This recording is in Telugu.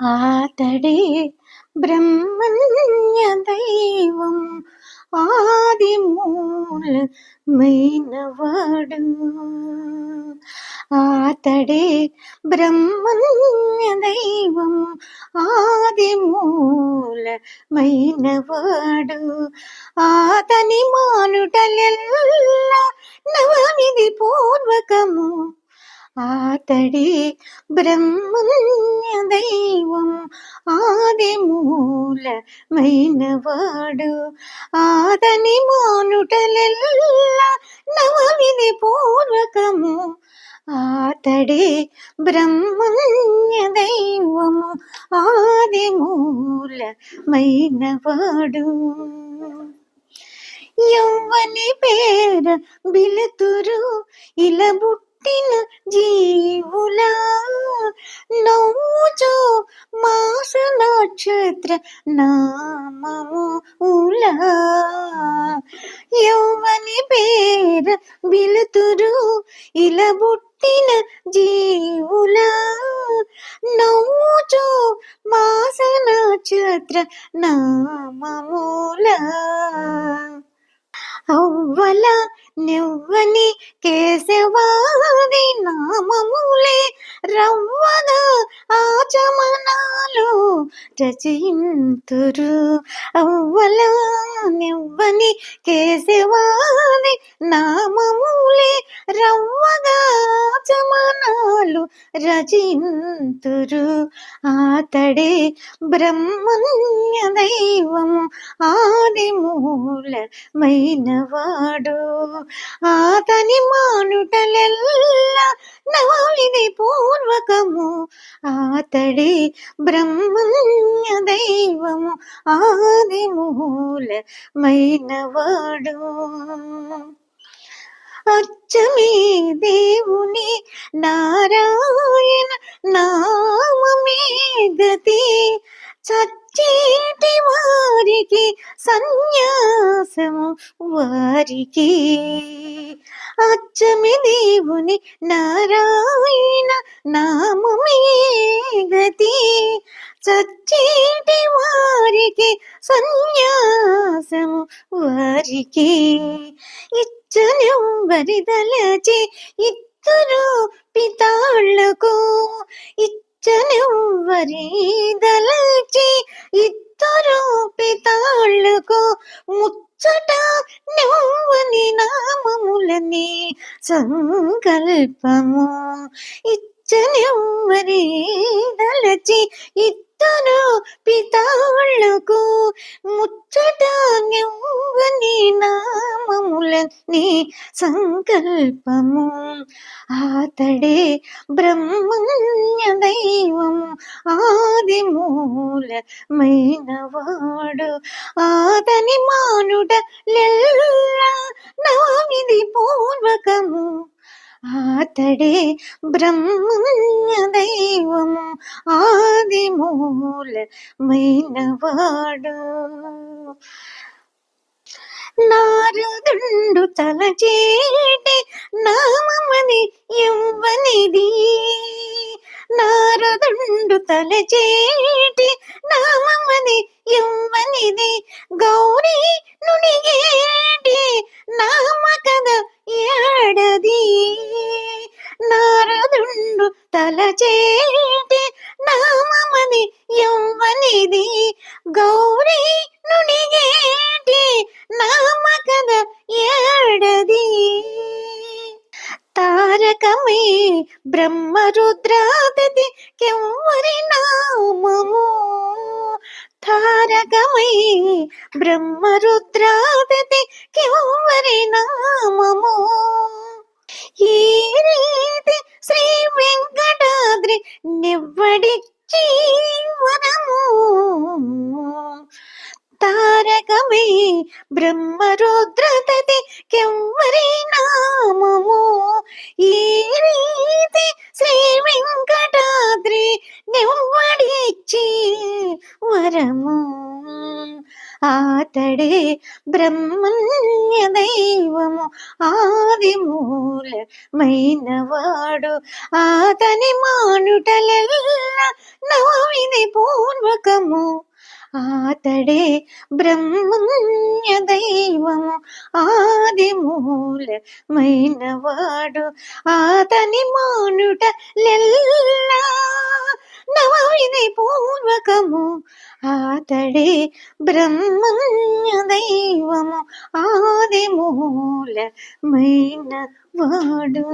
ఆతడే బ్రహ్మణ్య దైవం ఆది మూలమైనవాడు ఆతడే బ్రహ్మణ్య దైవం ఆది మూలమైనవాడు ఆతని మానుటలెల్ల నవమిది పూర్వకము ఆతడి బ్రహ్మణ్య దైవం ఆది మూలమైనవాడు ఆదని మోనుటలెల్లా నవమిది పూర్వకము. ఆతడే బ్రహ్మణ్య దైవము ఆది మూలమైనవాడు. యవ్వని పేర బిలుతురు ఇలా పుట్టిన జీవులా నవ్వుచో మా నక్షత్ర నామములా యౌవని పేర బిలుతురు ఇలా పుట్టిన జీవులా. నవ్వుచు మాస నక్షత్ర నామములా. నువ్వల నువ్వని కేశవాది నామములే రవ్వన ఆచమనాలు రచయింతురు. అవ్వల నువ్వని కేశవాది నామములే రవ్వన ఆచమనాలు రచింతురు ఆతడే బ్రహ్మణ్య దైవము ఆదిమూలమైనవా మూలమైనవాడు ఆతని మానుటలెల్ల నవమిది పూర్వకము ఆతడే బ్రహ్మణ్య దైవము ఆది మూలమైనవాడు అచ్చమే దేవుని నారాయణ వారికి. అచ్చమి దేవుని నారాయణ నామమే గతి. చచ్చేటి వారికి సన్యాసము వారికి. ఇచ్చనెవ్వరిదలచి ఇద్దరు పితాళ్ళకు. ఇచ్చనెవ్వరిదలచి ఇద్దరు పితాళ్ళకు. ముచ్చట నువ్వని నామములని సంకల్పము. ఇచ్చనెవ్వరిదలచి ఇద్దరు పితాళ్ళకు ముచ్చట నువ్వని నామములని సంకల్పము. ఆతడే బ్రహ్మణ్య దైవము ఆ ఆది మూలమైనవాడు. ఆతని మానుడ లెల్ల నవమిది పూర్వకము. ఆతడే బ్రహ్మణ్య దైవము. ఆది మూలమైనవాడు. నారదుండు తలచేటి నామమని ఇవ్వనిది నారదుండు తలచేటి నామమని ఇవ్వనిది. గౌరీ నునిగేటి నామ కథ ఏడది. నారదుండు తలచేటి నామమని ఇవ్వనిది. గౌరీ నునిగేటి నామ కథ ఏడది. బ్రహ్మరుద్రా బ్రహ్మరుద్రాదతి కెవ్వరి నామము? తారకమై బ్రహ్మరుద్రాదతి కెవ్వరి నామము? ఈ రుద్రతతి కెవ్వరి నామము? ఈ రీతి శ్రీ వెంకటాద్రి నివ్వడిచ్చి వరము. ఆతడే బ్రహ్మణ్య దైవము ఆది మూలమైనవాడు. ఆతని మానుటలెల్ల నవమిది పూర్వకము. ఆతడే బ్రహ్మణ్య దైవము ఆది మూలమైన వాడు ఆతని మానుట లెల్లా నవవిధి పూర్వకము ఆతడే బ్రహ్మణ్య దైవము ఆది మూలమైన వాడు